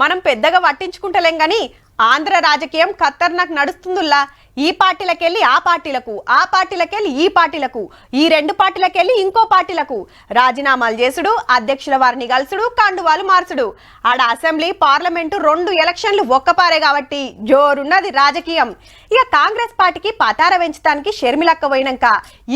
మనం పెద్దగా పట్టించుకుంటలేం గాని ఆంధ్ర రాజకీయం ఖతర్నాక్ నడుస్తుందిలా ఈ పార్టీలకెళ్ళి ఆ పార్టీలకు ఆ పార్టీలకెళ్ళి ఈ పార్టీలకు ఈ రెండు పార్టీలకెళ్ళి ఇంకో పార్టీలకు. రాజీనామాలు చేసుడు అధ్యక్షుల వారిని కలుసుడు కండువాలు మార్చుడు. ఆడ అసెంబ్లీ పార్లమెంటు రెండు ఎలక్షన్లు ఒక్కపారే కాబట్టి జోరున్నది రాజకీయం. ఇక కాంగ్రెస్ పార్టీకి పతార పెంచడానికి షర్మిలక్క పోయినాక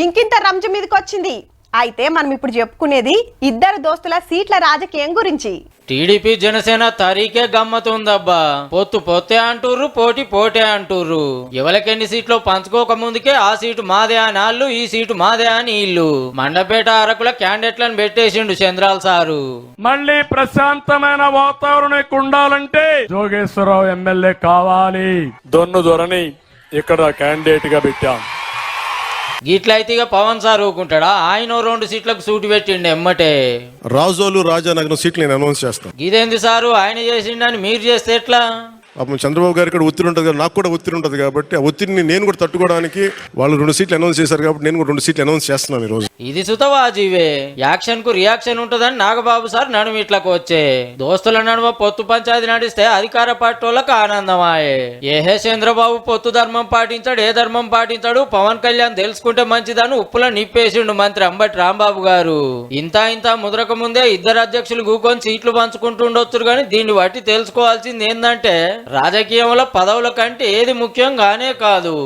ఇంకింత రంజు మీదకి వచ్చింది అయితే మనం ఇప్పుడు చెప్పుకునేది ఇద్దరు దోస్తుల సీట్ల రాజకీయం గురించి. టీడీపీ జనసేన తరీకే గమ్మతుందబ్బా. పొత్తు పొత్తే అంటూర్రు పోటీ పోటే అంటూర్రు. ఎవరికెన్ని సీట్లు పంచుకోక ముందుకే ఆ సీటు మాదే అని వాళ్ళు ఈ సీటు మాదే అని ఇల్లు. మండపేట అరకుల క్యాండిడేట్లను పెట్టేసిండు చంద్రాల సారు. మళ్ళీ ప్రశాంతమైన వాతావరణం ఉండాలంటే జోగేశ్వరరావు ఎమ్మెల్యే కావాలి. దొన్ను దొరని ఇక్కడ క్యాండిడేట్గా పెట్టాం. గిట్లయితే ఇక పవన్ సార్ ఊకుంటాడా? ఆయన రెండు సీట్లకు సూటి పెట్టిండు ఎమ్మటే. రాజోలు రాజానగరం సీట్లు నేను అనౌన్స్ చేస్తాను ఇదేంది సారు? ఆయన చేసిండని మీరు చేస్తే ఎట్లా? పాపం చంద్రబాబు గారికి కూడా ఒత్తిడి ఉంటుంది నాకు కూడా ఒత్తిడి ఉంటుంది కాబట్టి ఆ ఒత్తిడిని నేను కూడా తట్టుకోవడానికి వాళ్ళు రెండు సీట్లు అనౌన్స్ చేశారు కాబట్టి నేను కూడా రెండు సీట్లు అనౌన్స్ చేస్తున్నాను ఈరోజు. ఇది సుతవాజీవే యాక్షన్కు రియాక్షన్ ఉంటుందని నాగబాబు సార్ నడుము ఇట్లకు వచ్చే. దోస్తుల నడుమ పొత్తు పంచాయతీ నడిస్తే అధికార పార్టీ వాళ్ళకి ఆనందమాయే ఏహే చంద్రబాబు పొత్తు ధర్మం పాటించాడు ఏ ధర్మం పాటించాడు పవన్ కళ్యాణ్ తెలుసుకుంటే మంచిదని ఉప్పుల నిప్పేసిండు మంత్రి అంబటి రాంబాబు గారు. ఇంత ఇంత ముదరక ముందే ఇద్దరు అధ్యక్షులు గూకొని సీట్లు పంచుకుంటుండొచ్చు కానీ దీన్ని బట్టి తెలుసుకోవాల్సింది ఏంటంటే రాజకీయంలో పదవుల కంటే ఏది ముఖ్యం కానే కాదు.